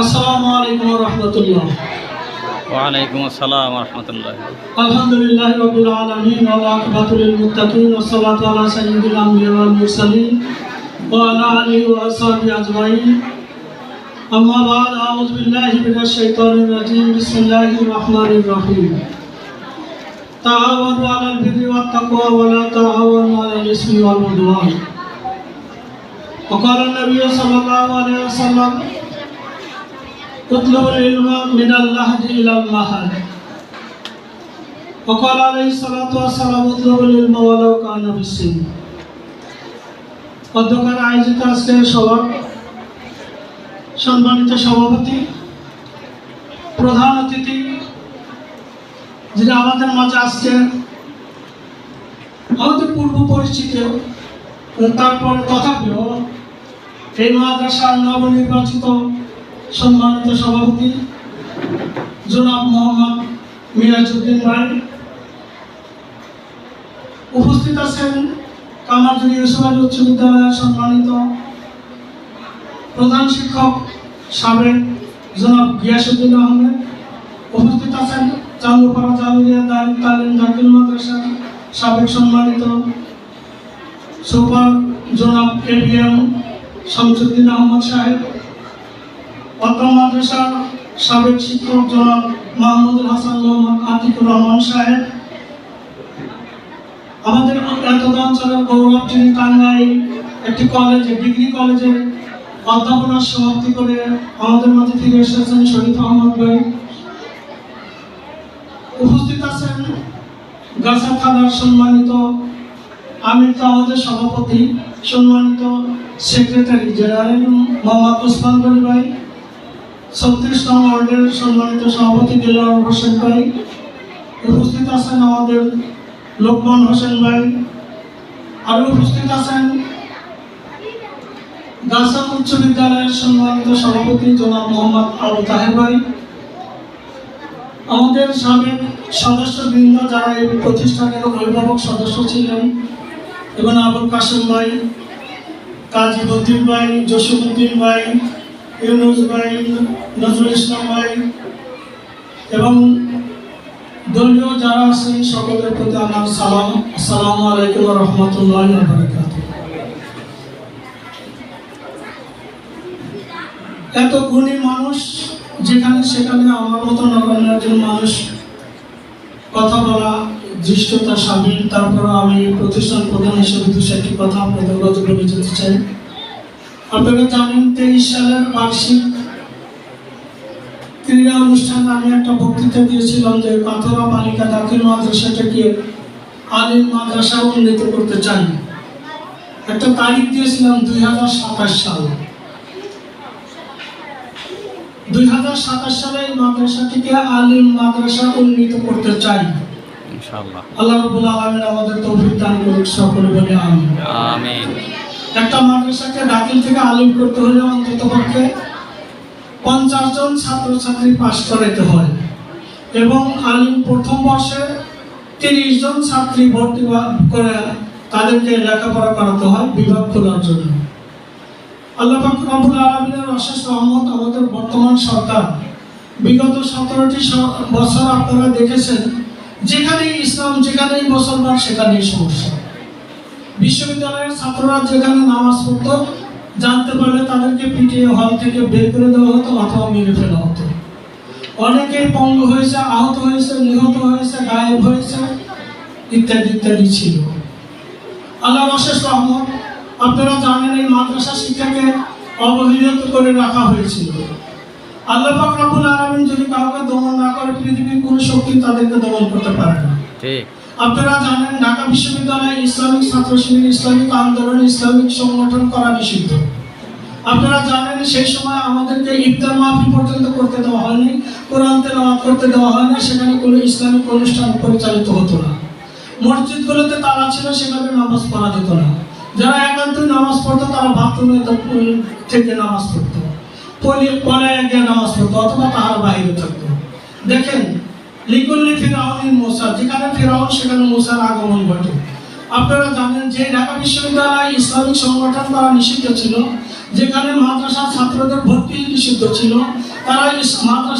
আসসালামু আলাইকুম রহমতুল্লাহ ওয়ালাইকুম আসসালাম রহমতুল্লাহ আলহামদুলিল্লাহ রবিল আলমিন আল্লাহবাতুল মুত্তাকিন ওসলাত আলা সাইয়্যিদিল আম্বিয়া ওয়াল মুরসালিন ওয়া আলা আলিহি ওয়া আসহাবিহি আজমাইন আম্মা বাদ আউযু বিল্লাহি মিনাশ শাইতানির রাজিম বিসমিল্লাহির রহমানির রহিম তাআওয়ানু আলাল বিররি ওয়াত তাকওয়া ওয়া লা তাআওয়ানু আলাল ইসমি ওয়াল উদওয়ান وقال النبي صلى الله عليه وسلم اطلب العلم من اللهد إلى المهد وقال عليه الصلاة والسلام اطلب العلم ولو كان بالسن অধ্যক্ষের আয়োজিত আজকের সভা সম্মানিত সভাপতি প্রধান অতিথি যিনি আমাদের মাঝে আসছেন আমাদের পূর্ব পরিচিত তারপর তথাপিও এই মাদ্রাসার নবনির্বাচিত সম্মানিত সভাপতি, জনাব মোহাম্মদ মিরাজউদ্দিন ভাই। উপস্থিত আছেন কামারজুরি আলী উচ্চ বিদ্যালয়ের সম্মানিত প্রধান শিক্ষক সাবেক জনাব গিয়াসুদ্দিন আহমেদ। উপস্থিত আছেন চান্দুপাড়া জামিয়া দারুল তালিম জাকির মাদ্রাসার সাবেক সম্মানিত সুপার জনাব এবিএম শামসুদ্দিন আহমদ সাহেব। সাবেক শিক্ষক জনাব মাহমুদুল হাসান আতিকুর রহমান সাহেব। আমাদের অঞ্চলের গৌরব টাঙ্গাই একটি কলেজে, ডিগ্রি কলেজে অধ্যাপনার সমাপ্তি করে আমাদের মাঝে ফিরে এসেছেন শরীফ আহমদ ভাই। উপস্থিত আছেন গাছা থানার সম্মানিত আমির আমাদের সভাপতি, সম্মানিত সেক্রেটারি জেনারেল মোহাম্মদ ওসমান গনি ভাই। ছত্রিশ নং ওয়ার্ডের সম্মানিত সভাপতি দিলার হোসেন ভাই, উপস্থিত আছেন আমাদের লোকমান হোসেন ভাই আরও উপস্থিত আছেন গাছা উচ্চ বিদ্যালয়ের সম্মানিত সভাপতি জনাব মোহাম্মদ আবু তাহের ভাই। আমাদের সাবেক সদস্যবৃন্দ যারা এই প্রতিষ্ঠানের অভিভাবক সদস্য ছিলেন, এবং আবুল কাসেম ভাই, কাজী বদ্দিন ভাই জসিমুদ্দিন ভাই ইউনুস ভাই, নজরুল ইসলাম ভাই এবং দলীয় যারা আছেন, সকলের প্রতি আমার সালাম। আসসালামু আলাইকুম রহমতুল্লাহ এত গুণী মানুষ যেখানে সেখানে আমার মতো একজন মানুষ, কথা বলা দৃষ্টতা সামিল তারপর আমি প্রতিষ্ঠান প্রধান হিসেবে দু চারটি কথা আপনাদের গত বলে যেতে চাই। আপনারা জানেন তেইশ সালের বার্ষিক ক্রীড়া অনুষ্ঠানে আমি একটা বক্তৃতা দিয়েছিলাম যে কাথরা বালিকা দাখিল মাদ্রাসাটাকে আলিম মাদ্রাসা উন্নীত করতে চাই একটা তারিখ দিয়েছিলাম দুই হাজার সাতাশ সাল। দুই হাজার সাতাশ সালে এই মাদ্রাসাটিকে আলিম মাদ্রাসা উন্নীত করতে চাই আল্লাহ রবুল আলমিন আমাদের তৌফিক দান করুক সকলে বলে আমি আমিন। একটা মাদ্রাসাকে দাখিল থেকে আলিম করতে হলে অন্তত পক্ষে পঞ্চাশ জন ছাত্রছাত্রী পাশ করাইতে হয়। এবং আলিম প্রথম বর্ষে তিরিশ জন ছাত্রী ভর্তি করে তাদেরকে লেখাপড়া করাতে হয় বিভাগ খোলার জন্য। আল্লাহ পাক রব্বুল আলমিনের অশেষ রহমত আমাদের বর্তমান সরকার বিগত সতেরোটি বছর আপনারা দেখেছেন, যেখানেই ইসলাম যেখানেই মুসলমান সেখানেই সমস্যা। বিশ্ববিদ্যালয়ের ছাত্ররা যেখানে নামাজ পড়তো, জানতে পারলে তাদেরকে পিটিয়ে হল থেকে বের করে দেওয়া হতো অথবা মেরে ফেলা হতো। অনেকেই পঙ্গ হয়েছে, আহত হয়েছে, নিহত হয়েছে, গায়েব হয়েছে, ইত্যাদি ইত্যাদি ছিল। আল্লাহর অশেষ রহমত, আপনারা জানেন এই মাদ্রাসা শিক্ষাকে অবহেলিত করে রাখা হয়েছিল। আল্লাহ পাক রব্বুল আলামিন যদি কাউকে দমন না করে, পৃথিবীর কোনো শক্তি তাদেরকে দমন করতে পারে না। ঠিক। আপনারা জানেন, ঢাকা বিশ্ববিদ্যালয়ে ইসলামিক ছাত্র শিবির ইসলামিক আন্দোলন, ইসলামিক সংগঠন করা নিষিদ্ধ। আপনারা জানেন, সেই সময় আমাদেরকে ইফতার মাহফিল পর্যন্ত করতে দেওয়া হয়নি, কোরআন তেলাওয়াত করতে দেওয়া হয়নি, সেখানে কোনো ইসলামিক অনুষ্ঠান পরিচালিত হতো না। মসজিদগুলোতে তারা ছিল সেখানে নামাজ পড়া যেত না। যারা একান্ত নামাজ পড়তো, তারা বাথরুমে থেকে নামাজ পড়তো। পলি পলায় গিয়ে নামাজ পড়তো, অথবা তাহার বাইরে থাকতো। দেখেন লিকুল্লি ফিরাউন মোসা যেখানে ফিরাউন সেখানে মোসার আগমন ঘটে। আপনারা জানেন যে ঢাকা বিশ্ববিদ্যালয় ইসলামিক সংগঠন দ্বারা নিষিদ্ধ ছিল, যেখানে মাদ্রাসা ছাত্রদের ভর্তি নিষিদ্ধ ছিল। তারা মাদ্রাসা